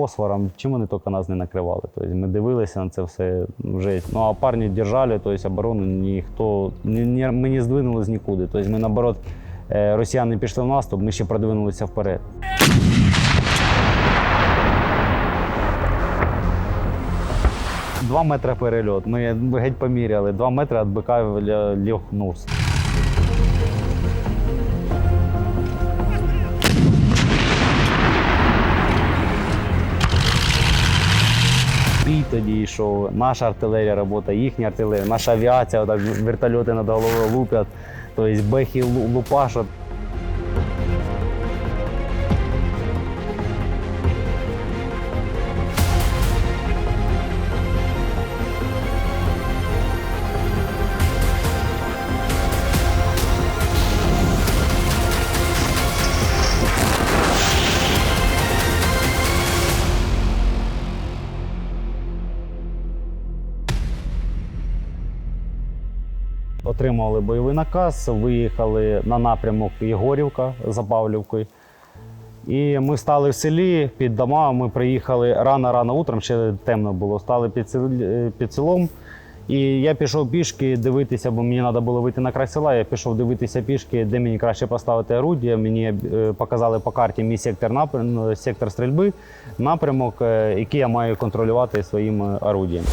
фосфором, чим вони тільки нас не накривали. Тобто ми дивилися на це все вже. Ну а парні держали, тобто оборону ніхто ні, ми не здвинулись нікуди. Тобто ми наоборот, е, росіяни пішли в наступ, ми ще продвинулися вперед. Два метри перельот. Ми геть поміряли. Два метри від бика ля- ліг тоді йшов. Наша артилерія робота, їхня артилерія, наша авіація, отак вертольоти над головою лупять, тобто бехи лу- лупашать. Отримали бойовий наказ, виїхали на напрямок Єгорівка за Павлівкою. І ми стали в селі під домами. Ми приїхали рано-рано утром, ще темно було. Стали е, під селом. І я пішов пішки дивитися, бо мені треба було вийти на край села. Я пішов дивитися пішки, де мені краще поставити орудія. Мені е, показали по карті мій сектор, ну, сектор стрільби, напрямок, е, який я маю контролювати своїм е, орудієм.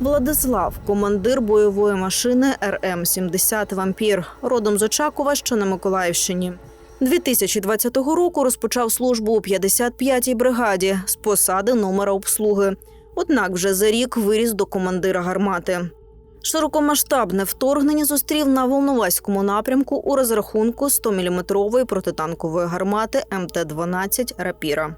Владислав, командир бойової машини РМ-70 Вампір, родом з Очакова, що на Миколаївщині. 2020 року розпочав службу у 55-й бригаді з посади номера обслуги. Однак вже за рік виріс до командира гармати. Широкомасштабне вторгнення зустрів на Волноваському напрямку у розрахунку 100-мм протитанкової гармати МТ-12 Рапіра.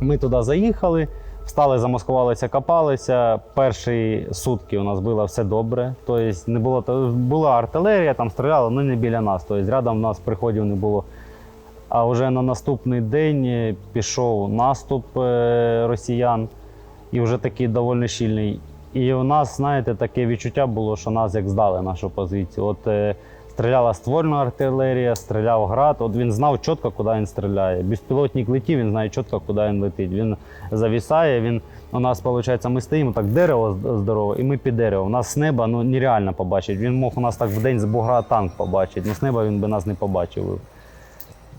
Ми туди заїхали, встали, замаскувалися, копалися. Перші сутки у нас було все добре. Тобто не було була артилерія, там стріляли, але не біля нас. Тобто рядом у нас приходів не було. А вже на наступний день е, пішов наступ е, росіян, і вже такий доволі щільний. І у нас, знаєте, таке відчуття було, що нас як здали нашу позицію. От е, стріляла ствольна артилерія, стріляв град. От він знав чітко, куди він стріляє. Безпілотник летів, він знає чітко, куди він летить. Він завісає. Він у нас, виходить, ми стоїмо так, дерево здорове, і ми під дерево. У нас з неба ну нереально побачить. Він мог у нас так в день з бугра танк побачити. Ну з неба він би нас не побачив.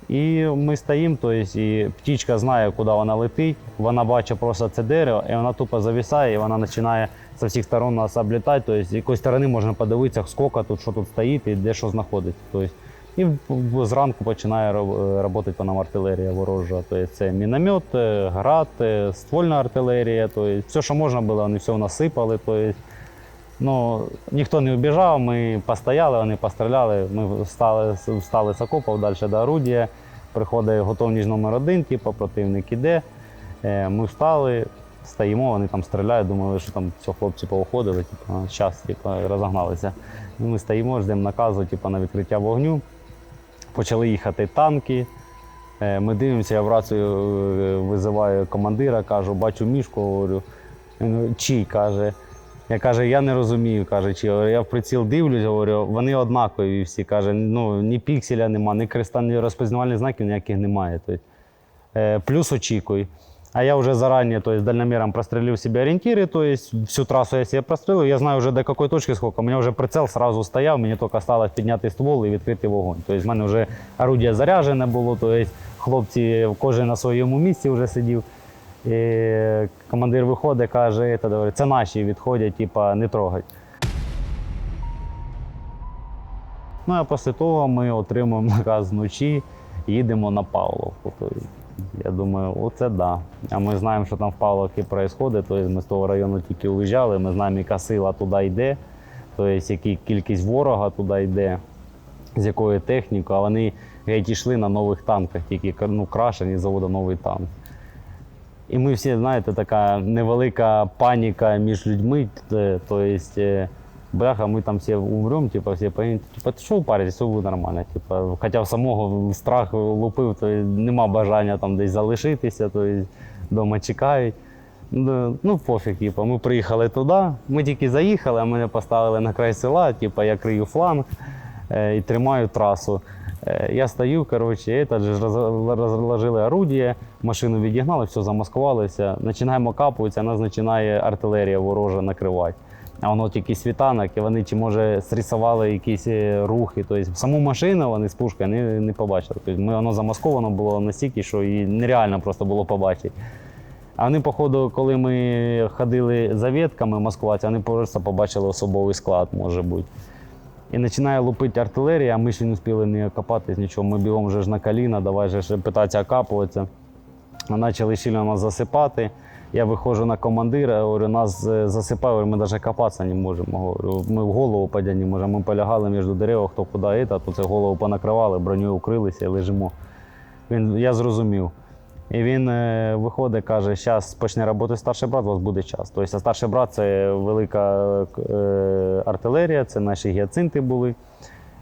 І ми стоїмо, тобто, і птічка знає, куди вона летить. Вона бачить просто це дерево, і вона тупо зависає, і вона починає з всіх сторон нас облітати. Тобто, з якоїсь сторони можна подивитися, скільки тут, що тут стоїть і де що знаходиться. Тобто, і зранку починає працювати по нам артилерія ворожа. Тобто, це міномет, е, град, е, ствольна артилерія. Тобто, все, що можна було, вони все насипали. Тобто, Ну, ніхто не вбіжав, ми постояли, вони постріляли. Ми встали, встали з окопів далі до орудія. Приходить готовність номер один, типу, противник іде. Е, Ми встали, стоїмо, вони там стріляють, думали, що там все, хлопці повиходили, типу, час, типу, розогналися. Ми стоїмо, ждемо наказу типу, на відкриття вогню. Почали їхати танки. Е, Ми дивимося, я в рацію е, визиваю командира, кажу, бачу мішку, говорю. Чий каже. Я каже, я не розумію, каже, чи я в приціл дивлюсь, говорю, вони однакові всі. Каже, ну ні пікселя нема, ні креста, ні розпізнавальних знаків ніяких немає. Тобто, плюс очікуй. А я вже зарані, то есть дальномером прострелив себе орієнтири, то есть всю трасу я себе прострелив, я знаю вже до якої точки скільки. У мене вже прицел сразу стояв, мені тільки осталось підняти ствол і відкрити вогонь. Тобто в мене вже орудие заряджене було, то есть хлопці кожен на своєму місці вже сидів. І командир виходить, каже, «Це, наші відходять, типа, не трогать. Ну а після того ми отримуємо наказ вночі, їдемо на Павловку. Тобто, я думаю, оце да. А ми знаємо, що там в Павловці відбувається. Тобто ми з того району тільки уїжджали, ми знаємо, яка сила туди йде, тобто яка кількість ворога туди йде, з якою технікою, а вони геть йшли на нових танках, тільки ну, крашені заводу новий танк. І ми всі, знаєте, така невелика паніка між людьми. е, То есть, е, бляха, ми там всі умремо, типу, всі поїдемо. Типу, ти що парить, все буде нормально. Типу, хоча в самого страх лупив, то нема бажання там десь залишитися, то вдома чекають. Ну, ну пофіг, типу, ми приїхали туди, ми тільки заїхали, а мене поставили на край села, типу, я крию фланг е, і тримаю трасу. Е, Я стою, коротше, же роз- розложили орудие, машину відігнали, все замаскувалися. Починаємо капуватися, нас починає артилерія ворожа накривати. А воно тільки світанок, і вони чи може срисували якісь е, рухи. Тобто саму машину вони з пушкою не, не побачили. Тобто ми, воно замасковано було настільки, що і нереально просто було побачити. А вони, походу, коли ми ходили за ветками маскуватися, вони просто побачили особовий склад, може бути. І починає лупити артилерія, а ми ще не встигли не окопатись, нічого. Ми бігом вже ж на коліна, давай же ж питатися окапуватися. Почали сильно нас засипати. Я виходжу на командира, говорю, нас е, засипає, ми навіть копатися не можемо. Говорю, ми в голову падати не можемо. Ми полягали між дерев, хто куди то це голову понакривали, броню укрилися і лежимо. Він, я зрозумів. І він е, виходить, каже, зараз почне працювати старший брат, у вас буде час. Тобто, старший брат це велика е, артилерія, це наші гіацинти були.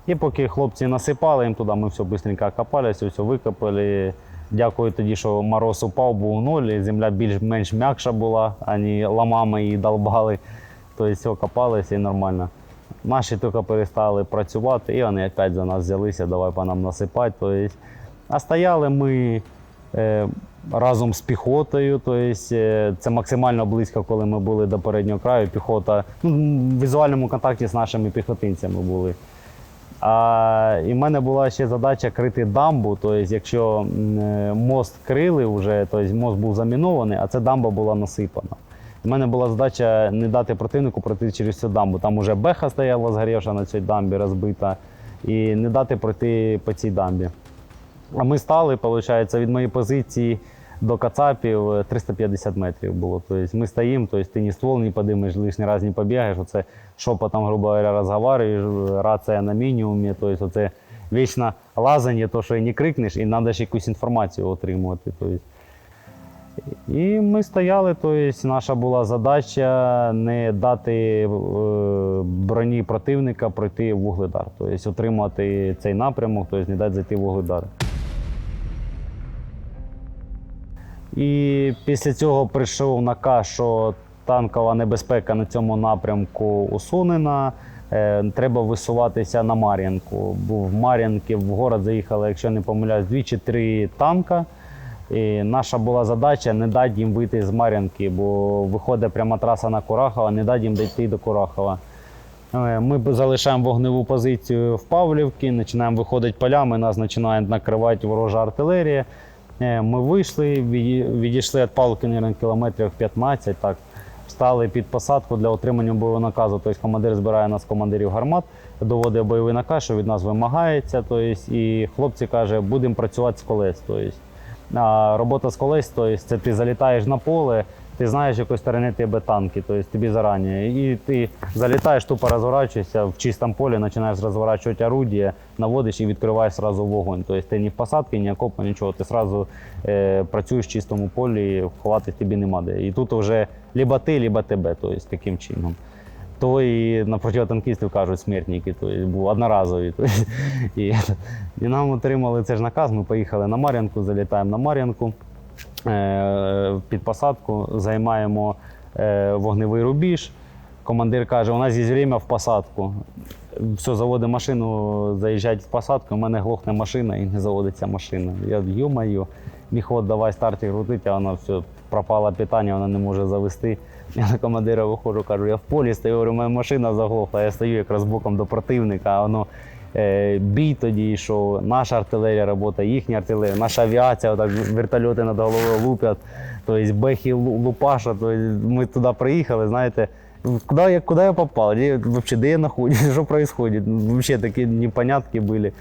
І поки хлопці насипали їм туди, ми все швидко копалися, все викопали. Дякую тоді, що мороз упав, був ноль, і земля більш-менш м'якша була, ані ламами її долбали. Тобто все копалися і нормально. Наші тільки перестали працювати, і вони опять за нас взялися, давай по нам насипати. Тобто, а стояли ми разом з піхотою. Тобто, е, це максимально близько, коли ми були до переднього краю. Піхота ну, в візуальному контакті з нашими піхотинцями були. А, і в мене була ще задача крити дамбу. Тобто, якщо е, мост крили вже, тобто мост був замінований, а ця дамба була насипана. У мене була задача не дати противнику пройти через цю дамбу. Там вже беха стояла згорівша на цій дамбі, розбита, і не дати пройти по цій дамбі. А ми стали, виходить, від моєї позиції до Кацапів е, 350 метрів було. Тобто ми стоїмо, тобто ти ні ствол не подимеш, лишній раз не побігаєш. Оце шепотом, грубо говоря, розговорюєш, рація на мінімумі. Тобто це вічно лазання, то, що і не крикнеш, і треба ще якусь інформацію отримувати. Тобто. І ми стояли, тобто наша була задача не дати е, броні противника пройти вугледар, тобто отримати цей напрямок, тобто не дати зайти в вугледар. І після цього прийшов наказ, що танкова небезпека на цьому напрямку усунена. Е, Треба висуватися на Мар'янку. Бо в Мар'янки в город заїхали, якщо не помиляюсь, дві чи три танка. І наша була задача не дати їм вийти з Мар'янки, бо виходить пряма траса на Курахова, не дати їм дійти до Курахова. Е, Ми залишаємо вогневу позицію в Павлівці, починаємо виходити полями, нас починає накривати ворожа артилерія. Е, Ми вийшли, відійшли від палки мабуть, кілометрів 15, так, встали під посадку для отримання бойового наказу. Тобто командир збирає нас, командирів гармат, доводить бойовий наказ, що від нас вимагається. Тобто, і хлопці каже, будемо працювати з колес. Тобто, робота з колес, тобто, це ти залітаєш на поле, ти знаєш, якої сторони тебе танки, тобто тобі зарані. І ти залітаєш, тупо розворачуєшся в чистому полі, починаєш розворачувати орудие, наводиш і відкриваєш сразу вогонь. Тобто ти ні в посадці, ні окопа, нічого. Ти одразу е, працюєш в чистому полі, ховатись тобі нема де. І тут вже либо ти, либо тебе, тобто таким чином. То і на противотанкістів кажуть смертники, тобто був одноразові. Тобто, і, і нам отримали цей ж наказ, ми поїхали на Мар'янку, залітаємо на Мар'янку під посадку, займаємо е, вогневий рубіж. Командир каже, у нас є время в посадку. Все, заводить машину, заїжджають в посадку, у мене глохне машина і не заводиться машина. Я ю-маю, міхот, давай старті крутити, а вона все, пропало питання, вона не може завести. Я на командира виходжу, кажу, я в полі стою, говорю, моя машина заглохла, я стою якраз боком до противника, а воно е, бій тоді йшов, наша артилерія працює, їхня артилерія, наша авіація, отак вертольоти над головою лупять, тобто бехи лупаша, тобто ми туди приїхали, знаєте, куди я, куди я попав, де, вообще, де я знаходжусь, що відбувається, вообще такі непонятки були.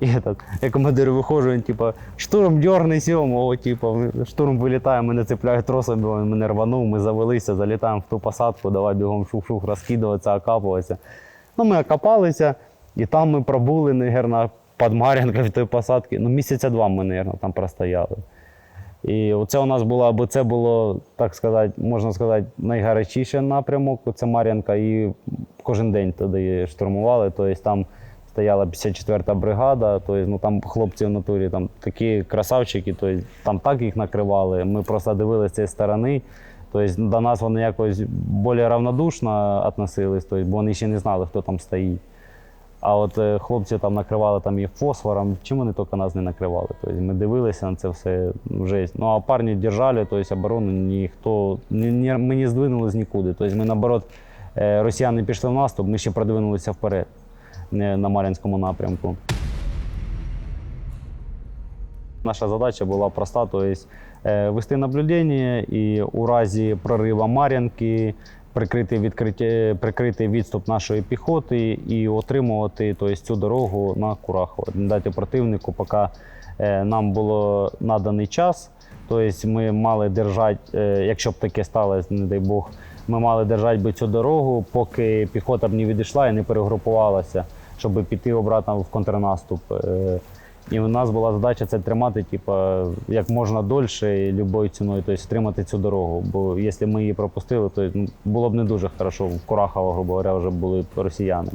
І этот, я командиру виходжу, він типа, штурм дерний сьомого, типа, штурм вилітає, мене цепляють тросом, він мене рванув, ми завелися, залітаємо в ту посадку, давай бігом шух-шух, розкидуватися, окапуватися. Ну, ми окопалися, і там ми пробули, наверное, під Мар'янкою в той посадці. Ну, місяця два ми, наверное, там простояли. І оце у нас було, або це було, так сказати, можна сказати, найгарячіший напрямок. Це Мар'янка, і кожен день туди штурмували. Тобто там стояла 54-та бригада, тобто, ну, там хлопці в натурі там такі красавчики, тобто, там так їх накривали. Ми просто дивилися з цієї сторони. Тобто до нас вони якось більш равнодушно відносились, тобто, бо вони ще не знали, хто там стоїть. А от е, хлопці там накривали там і фосфором, чим вони тільки нас не накривали. Тобто ми дивилися на це все жесть. Ну а парні держали, тобто оборону ніхто ні, ні, ми не здвинулись нікуди. Тобто ми наоборот, е, росіяни пішли в наступ, ми ще продвинулися вперед на Мар'їнському напрямку. Наша задача була проста, тобто вести наблюдення і у разі прориву Мар'янки прикрити, відкриття, прикрити відступ нашої піхоти і отримувати тобто, цю дорогу на Курахово. Дати противнику, поки е, нам було наданий час. Тобто ми мали держати, е, якщо б таке сталося, не дай Бог, ми мали держати би цю дорогу, поки піхота б не відійшла і не перегрупувалася, щоб піти обратно в контрнаступ. І у нас була задача це тримати, типу, як можна дольше любою ціною, тобто тримати цю дорогу. Бо якщо ми її пропустили, то ну, було б не дуже хорошо. В Курахово, грубо говоря, вже були росіяни.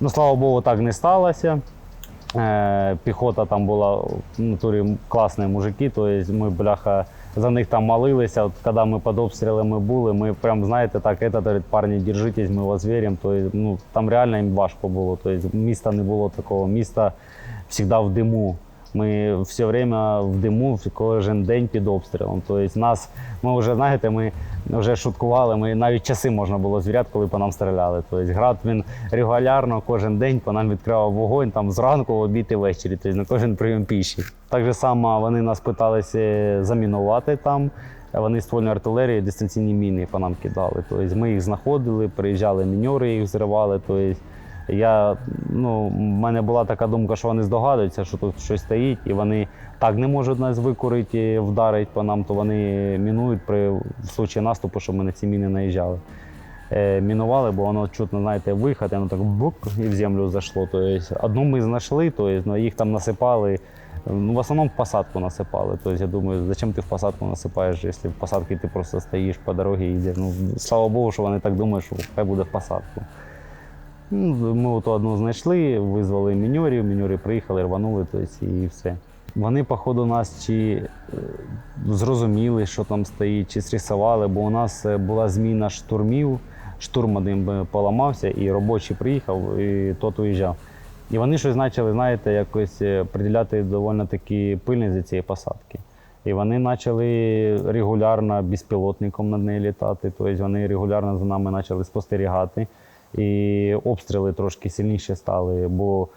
Ну, слава Богу, так не сталося. Е, піхота там була в натурі класні мужики, тобто ми, бляха, за них там молилися. От коли ми під обстрілами були, ми прям, знаєте, так, это, говорить, парні, держитесь, ми вас віримо. Тобто, ну, там реально їм важко було. Тобто, міста не було такого. Місто завжди в диму. Ми все время в диму кожен день під обстрілом. Тобто нас, ми вже знаєте, ми вже шуткували, ми навіть часи можна було звіряти, коли по нам стріляли. Тобто град він регулярно кожен день по нам відкривав вогонь там зранку, в обід і ввечері, тобто на кожен прийом піші. Так же само вони нас питалися замінувати там. Вони ствольної артилерії дистанційні міни по нам кидали. Тобто ми їх знаходили, приїжджали міньори, їх зривали. Тобто я, ну, в мене була така думка, що вони здогадуються, що тут щось стоїть, і вони так не можуть нас викурити, вдарити по нам, то вони мінують при в случаї наступу, щоб ми на ці міни наїжджали. Е, мінували, бо воно чутно, знаєте, виход, і воно так бук і в землю зайшло. Тобто, одну ми знайшли, тобто, ну, їх там насипали. Ну, в основному в посадку насипали. Тобто, я думаю, зачем ти в посадку насипаєш, якщо в посадці ти просто стоїш по дорозі і йдеш. Ну, слава Богу, що вони так думають, що хай буде в посадку. Ну, Ми ото одну знайшли, визвали міньорів, міньори приїхали, рванули, тобто, і все. Вони, походу, нас чи е, зрозуміли, що там стоїть, чи стрісували, бо у нас е, була зміна штурмів, штурм один поламався, і робочий приїхав, і тот уїжджав. І вони щось почали, знаєте, якось е, приділяти доволі таки пильність за цієї посадки. І вони почали регулярно безпілотником над нею літати, тобто вони регулярно за нами почали спостерігати. І обстріли трошки сильніші стали, бо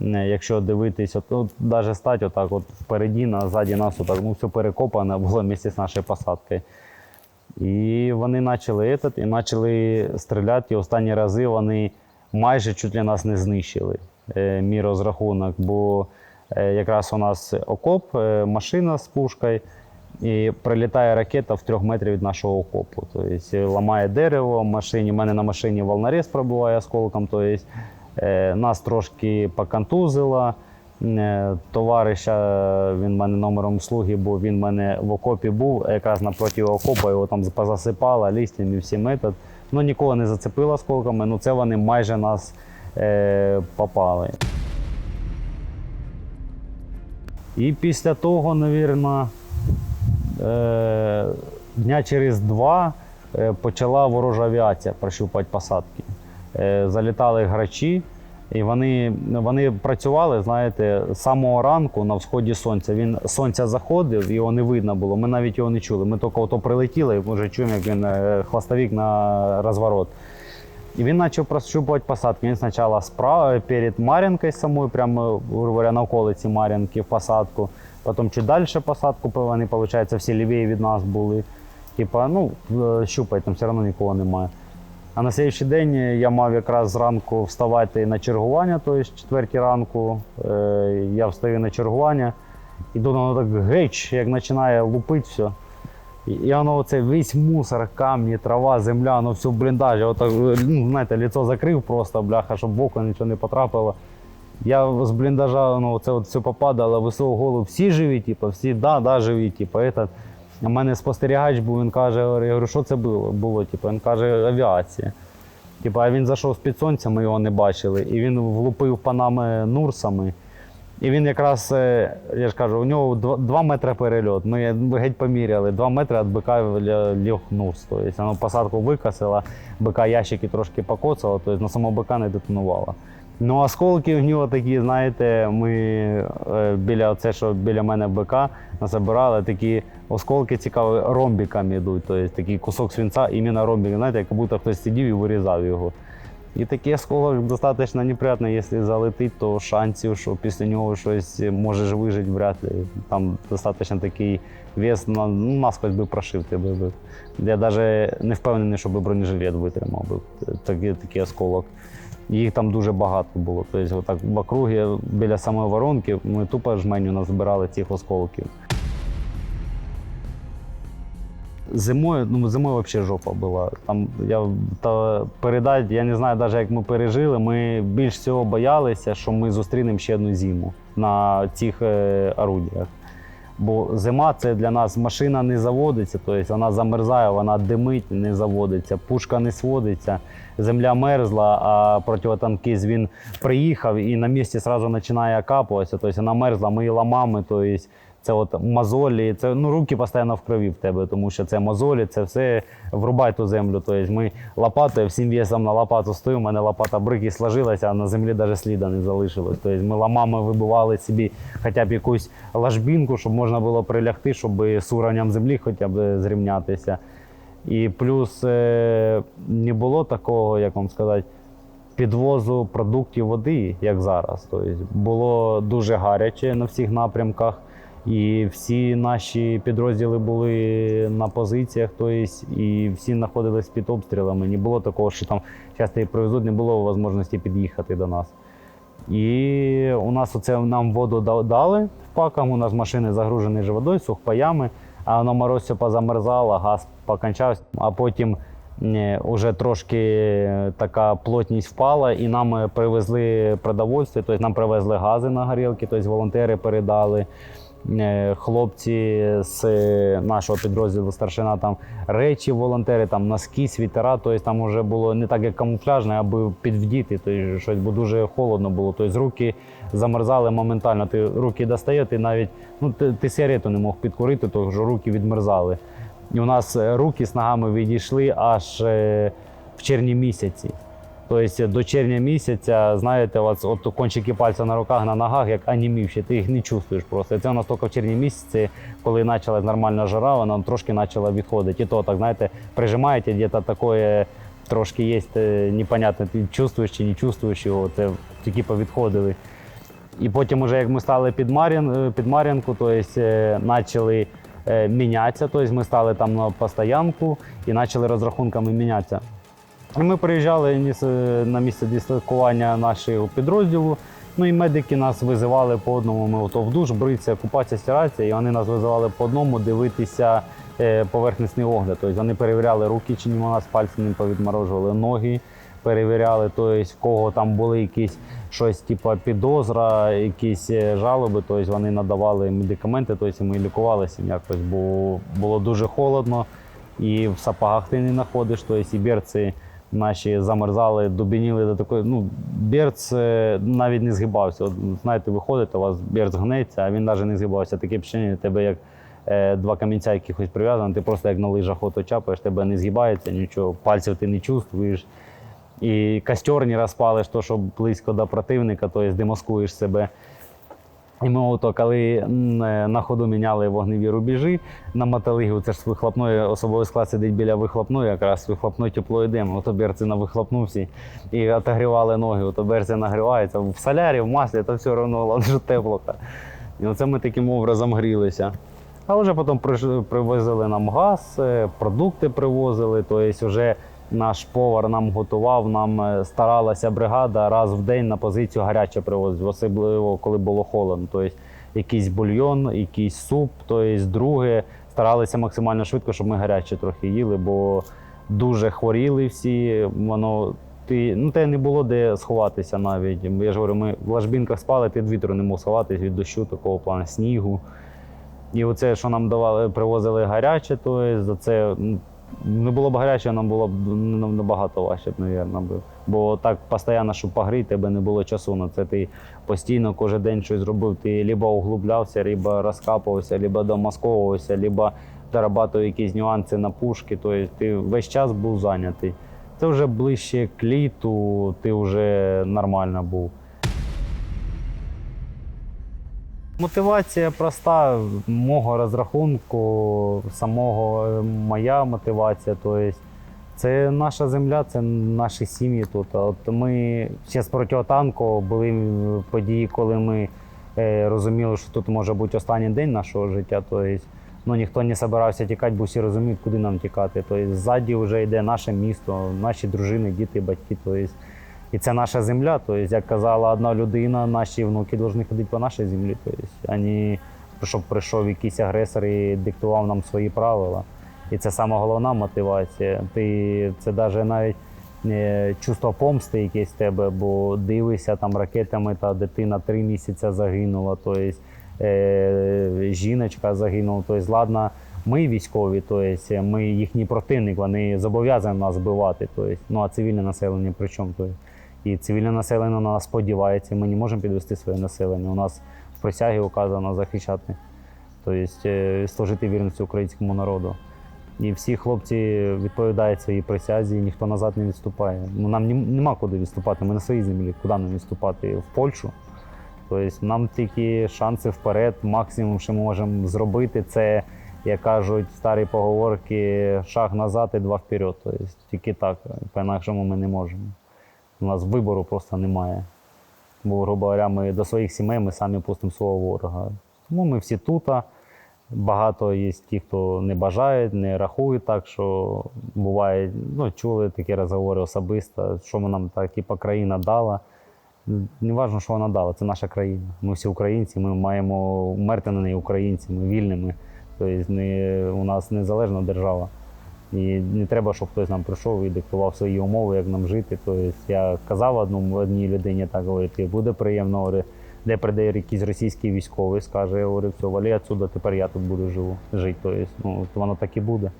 якщо дивитись, от, от навіть стати отак от впереді, на, ззаді нас отак, ну, все перекопане було місце з нашою посадкою. І вони почали этот, і почали стріляти. І останні рази вони майже чуть ли нас не знищили, е, мій розрахунок. Бо е, якраз у нас окоп, е, машина з пушкою, і прилітає ракета в трьох метрів від нашого окопу. Тобто ламає дерево в машині. У мене на машині волнорез пробиває осколком. Тобто, нас трошки поконтузило. Е, Товариша, він мене номером слуги був, він в мене в окопі був, якраз напроти окопа його там позасипало листям і всім метод. Ну, нікого не зацепило осколками, ну це вони майже нас е, попали. І після того, мабуть, дня через два е, почала ворожа авіація прощупати посадки. Е, залітали грачі, і вони, вони працювали, знаєте, з самого ранку на всході сонця. Він сонця заходив, його не видно було. Ми навіть його не чули. Ми тільки ото прилетіли, і вже чуємо, як він е, хвостовик на розворот. І він почав прощупувати посадки. Він спочатку справа перед Мар'їнкою самою, прямо говоря, на околиці Мар'їнки в посадку. Потім чуть далі посадку, вони, виходить, всі лівії від нас були. Типа, ну, е, щупать, там все одно нікого немає. А на слідчий день я мав якраз зранку вставати на чергування, тобто четвертій ранку. Е, Я встаю на чергування, і воно так геч, як починає лупити все. І- воно оце весь мусор, камні, трава, земля, воно все в бліндажі. Отак, ну, знаєте, лицо закрив просто, бляха, щоб в око нічого не потрапило. Я з бліндажа ну, це от все попадало, висовував голову. Всі живі, типу, всі, да, да, живі, типу, этот. У мене спостерігач був, він каже, я говорю, що це було? було? Типу, він каже, авіація. Типу, а він зайшов з-під сонця, ми його не бачили. І він влупив по нами нурсами. І він якраз, е, я ж кажу, у нього 2 метри перельот. Ми геть поміряли, 2 метри від бика ліг нурс. Тобто воно посадку викосило, бика ящики трошки покоцало, тобто на самого бика не детонувало. Ну, осколки в нього такі, знаєте, ми е, біля це, що біля мене БК, назабирали такі осколки цікаві, ромбіками йдуть. Тобто такий кусок свинця, іменно ромбік, знаєте, як будто хтось сидів і вирізав його. І такий осколок достатньо неприємний, якщо залетить, то шансів, що після нього щось можеш вижити, вряд ли. Там достатньо такий вес, на, ну, насквозь би прошив тебе. Я навіть не впевнений, щоб бронежилет витримав би такий, такий осколок. Їх там дуже багато було. Тобто, отак в округі біля самої воронки ми тупо жменю назбирали цих осколків. Зимою, ну зимою взагалі жопа була. Там я та передати, я не знаю навіть, як ми пережили. Ми більш всього боялися, що ми зустрінемо ще одну зиму на цих е, орудіях. Бо зима це для нас машина не заводиться, тобто вона замерзає, вона димить, не заводиться, пушка не сводиться, земля мерзла, а противотанкист він приїхав і на місці одразу починає окапуватися. Тобто вона мерзла мила мами, тобто це от мозолі, це ну руки постійно в крові в тебе, тому що це мозолі, це все врубай ту землю. Тобто ми лопатою всім весом на лопату стоїмо, у мене лопата брики сложилася, а на землі навіть сліда не залишилось. Тобто ми ламами вибивали собі хоча б якусь ложбінку, щоб можна було прилягти, щоб з уровнем землі хоча б зрівнятися. І плюс е, не було такого, як вам сказати, підвозу продуктів води, як зараз. Тобто було дуже гаряче на всіх напрямках. І всі наші підрозділи були на позиціях, тобто, і всі знаходились під обстрілами. Не було такого, що там часто привезуть, не було можливості під'їхати до нас. І у нас оце нам воду да- дали в паках, у нас машини загружені ж водою, сухпаями, а на мороз позамерзало, газ покінчався, а потім е, уже трошки е, така плотність впала, і нам е, привезли продовольство, тобто нам привезли гази на горілки, тобто волонтери передали. Е, Хлопці з е, нашого підрозділу старшина там речі, волонтери, там носки, світера. Тобто там вже було не так, як камуфляжне, аби підвдіти. Тобто щось, бо дуже холодно було. Тобто руки замерзали моментально. Ти руки достаєш, ти навіть ну, ти, ти сигарету не мог підкурити, тому що руки відмерзали. І у нас е, руки з ногами відійшли аж е, в червні місяці. Тобто до червня місяця, знаєте, от, от кончики пальця на руках, на ногах, як анімівші, ти їх не чувствуєш просто. Це у нас тільки в червні місяці, коли почалась нормальна жара, вона трошки почала відходити. І то, так, знаєте, прижимаєте, десь таке трошки є е, непонятне, ти чувствуєш чи не чувствуєш його, це тільки повідходили. І потім, уже як ми стали під, Мар'їн, е, під Мар'їнку, то есть, е, почали е, мінятися, тобто ми стали там на постоянку і почали розрахунками мінятися. Ми приїжджали на місце дислокування нашого підрозділу. Ну і медики нас визивали по одному. Ми ото в душ, бритися, купатися, стиратися, і вони нас визивали по одному дивитися поверхностний огляд. Тобто вони перевіряли руки, чи нема у нас пальці повідморожували, ноги перевіряли, тобто в кого там були якісь щось, типу підозра, якісь е, жалоби, тобто вони надавали медикаменти, тобто ми лікувалися якось, бо було дуже холодно і в сапогах ти не знаходиш, тобто і берці наші замерзали, добініли до такої. Ну, берц е, навіть не згибався. От, знаєте, виходите, у вас берц гнеться, а він навіть не згибався. Таке впечатлення, тебе як е, два камінця якихось прив'язані, ти просто як на лижах ото чапаєш, тебе не згибається, нічого, пальців ти не чувствуєш. І костер не розпалиш, то, що близько до противника, тобто демаскуєш себе. І ми ото, коли е, на ходу міняли вогневі рубежі на металигу, це ж вихлопної особовий склад сидить біля вихлопної, якраз вихлопної тепло йдемо. Ото берці на вихлопну всі і отогрівали ноги, ото берці нагріваються. В солярі, в маслі, то все одно, головне, тепло. І оце ми таким образом грілися. А вже потім привозили нам газ, е, продукти привозили, тобто вже наш повар нам готував, нам е, старалася бригада раз в день на позицію гаряче привозити, особливо коли було холодно. Тобто якийсь бульйон, якийсь суп, тобто друге. Старалися максимально швидко, щоб ми гаряче трохи їли, бо дуже хворіли всі. Воно ти, ну, те не було де сховатися навіть. Я ж говорю, ми в ложбінках спали, від вітру не мог сховатися від дощу, такого плану, снігу. І оце, що нам давали, привозили гаряче, то за це ну, не було б гаряче, нам було б набагато важче, б, мабуть. Бо так постійно, щоб погріти, тебе не було часу на це. Ти постійно кожен день щось робив. Ти либо углублявся, либо розкапувався, либо домасковувався, либо дорабатував якісь нюанси на пушки. Тобто ти весь час був зайнятий. Це вже ближче к літу, ти вже нормально був. Мотивація проста, мого розрахунку, самого е, моя мотивація. Тобто це наша земля, це наші сім'ї тут. От ми ще з протитанку були події, коли ми е, розуміли, що тут може бути останній день нашого життя. Тобто, ну, ніхто не збирався тікати, бо всі розуміють, куди нам тікати. Тобто, ззаді вже йде наше місто, наші дружини, діти, батьки. Тобто, і це наша земля. Тобто, як казала одна людина, наші внуки повинні ходити по нашій землі. Тобто, а не щоб прийшов якийсь агресор і диктував нам свої правила. І це саме головна мотивація. Ти це навіть навіть не чувство помсти якесь в тебе, бо дивишся там ракетами, та дитина три місяці загинула, тобто е, жіночка загинула. Тобто, ладно, ми військові, тобто ми їхній противник, вони зобов'язані нас вбивати. Тобто, ну а цивільне населення при чому? Тобто, і цивільне населення на нас сподівається, ми не можемо підвести своє населення. У нас в присягі указано захищати, тобто служити вірності українському народу. І всі хлопці відповідають своїй присязі, ніхто назад не відступає. Ну, нам нема куди відступати. Ми на своїй землі. Куди нам відступати? В Польщу. Тобто нам тільки шанси вперед. Максимум, що ми можемо зробити, це, як кажуть старі поговорки, шаг назад і два вперед. Тобто тільки так. По-інакшому ми не можемо. У нас вибору просто немає. Бо, грубо говоря, ми до своїх сімей ми самі пустимо свого ворога. Тому ми всі тут. Багато є ті, хто не бажають, не рахують так, що буває, ну, чули такі розговори особисто, що нам так, типу, країна дала. Не важливо, що вона дала, це наша країна. Ми всі українці, ми маємо вмерти на неї українці, ми вільними. Тобто не, у нас незалежна держава. І не треба, щоб хтось нам прийшов і диктував свої умови, як нам жити. Тобто я казав одному одній людині так говорити, буде приємно, говорю, де прийде якийсь російський військовий, скаже, я говорю, все, вали отсюда, тепер я тут буду живу, жити. Тобто, ну, воно так і буде.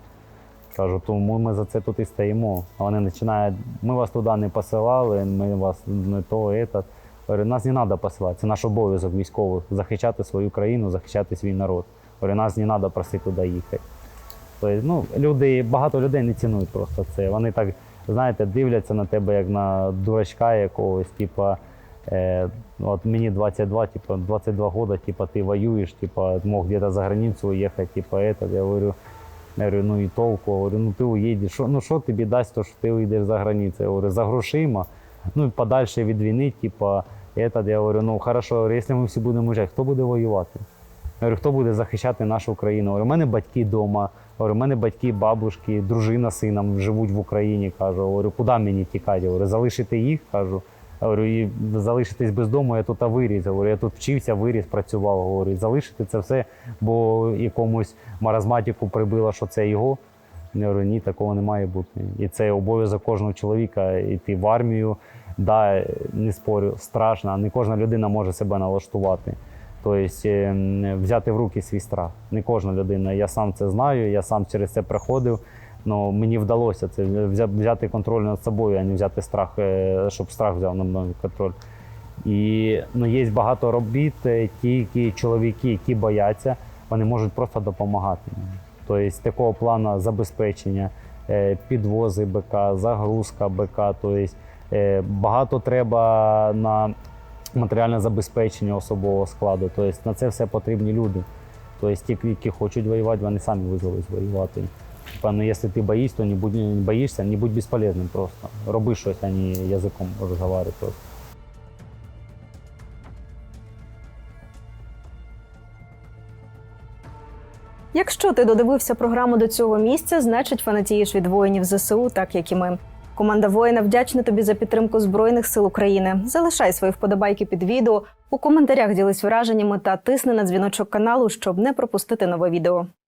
Кажу, тому ми за це тут і стоїмо. А вони починають, ми вас туди не посилали, ми вас не то, этот. Говорю, нас не треба посилати, це наш обов'язок військових захищати свою країну, захищати свій народ. Говорю, нас не треба просити туди їхати. Тобто, ну, люди, багато людей не цінують просто це. Вони так, знаєте, дивляться на тебе як на дурачка якогось, типа. Е, от мені 22, типа, 22 года, типа, ти воюєш, типа, мог где-то за границу уехать, типа, это, я говорю, я говорю, ну і толку, говорю, ну ти уїдеш, що, ну що тобі дасть, то, що ти уїдеш за границю? Я говорю, за грошима, ну і подальше від війни, этот, я говорю, ну хорошо, якщо ми всі будемо уїжджати, хто буде воювати? Я говорю, хто буде захищати нашу країну? Я говорю, у мене батьки вдома, у мене батьки, бабушки, дружина з сином живуть в Україні. Кажу, говорю, куди мені тікати? Говорю, залишити їх, кажу. Говорю, і залишитись без дому, я тут виріс. Я говорю, я тут вчився, виріс, працював. Говорю, залишити це все, бо якомусь маразматику прибило, що це його. Я говорю, ні, такого не має бути. І це обов'язок кожного чоловіка йти в армію. Да, не спорю, страшно, не кожна людина може себе налаштувати. Тобто е, взяти в руки свій страх. Не кожна людина. Я сам це знаю, я сам через це проходив. Ну, мені вдалося це взяти контроль над собою, а не взяти страх, е, щоб страх взяв над мною контроль. І ну, є багато робіт, е, ті які, чоловіки, які бояться, вони можуть просто допомагати. Тобто такого плану забезпечення, е, підвози БК, загрузка БК. Тобто багато треба на матеріальне забезпечення особового складу. Тобто на це все потрібні люди. Тобто ті, які хочуть воювати, вони самі визвались воювати. Ну, якщо ти боїшся, то не будь, не боїшся, не будь безполезним просто. Роби щось, а не язиком розговорюй просто. Якщо ти додивився програму до цього місця, значить фанатієш від воїнів ЗСУ, так як і ми. Команда воїна вдячна тобі за підтримку Збройних сил України. Залишай свої вподобайки під відео, у коментарях ділись враженнями та тисни на дзвіночок каналу, щоб не пропустити нове відео.